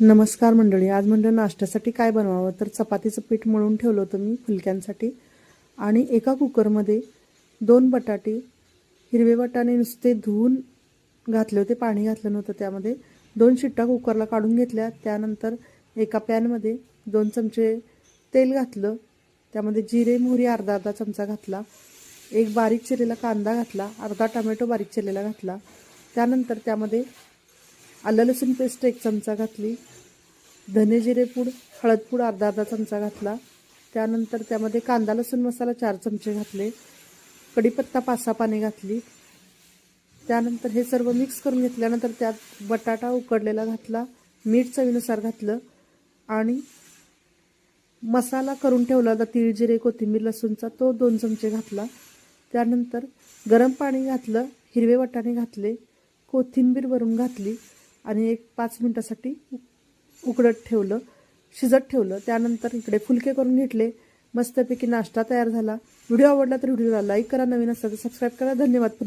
नमस्कार मंडळी आज म्हणलं नाश्त्यासाठी काय बनवावं? तर चपातीचं पीठ मळून ठेवलं होतं मी फुलक्यांसाठी. आणि एका कुकरमध्ये दोन बटाटे हिरवे वाटाणे नुसते धुवून घातले होते पाणी घातलं नव्हतं त्यामध्ये. दोन शिट्टा कुकरला काढून घेतल्या. त्यानंतर एका पॅनमध्ये दोन चमचे तेल घातलं. त्यामध्ये जिरे मोहरी अर्धा अर्धा चमचा घातला. एक बारीक चिरलेला कांदा घातला. अर्धा टमॅटो बारीक चिरलेला घातला. त्यानंतर त्यामध्ये आलं लसूण पेस्ट एक चमचा घातली. धने जिरे पूड हळद पूड अर्धा अर्धा चमचा घातला. त्यानंतर त्यामध्ये कांदा लसूण मसाला चार चमचे घातले. कढीपत्ता पाच सहा पाने घातली. त्यानंतर हे सर्व मिक्स करून घेतल्यानंतर त्यात बटाटा उकडलेला घातला. मीठ चवीनुसार घातलं. आणि मसाला करून ठेवला होता तीळ जिरे कोथिंबीर लसूणचा तो दोन चमचे घातला. त्यानंतर गरम पाणी घातलं. हिरवे वाटाणे घातले. कोथिंबीर वरून घातली. आणि एक पाच मिनटासाठी उक- उकडत ठेवलं शिजत ठेवलं. त्यानंतर इकडे फुलके करून घेतले. मस्तपैकी नाश्ता तयार झाला. व्हिडिओ आवडला तर व्हिडिओला लाईक करा. नवीन असता तर सबस्क्राईब करा. धन्यवाद पुन्हा.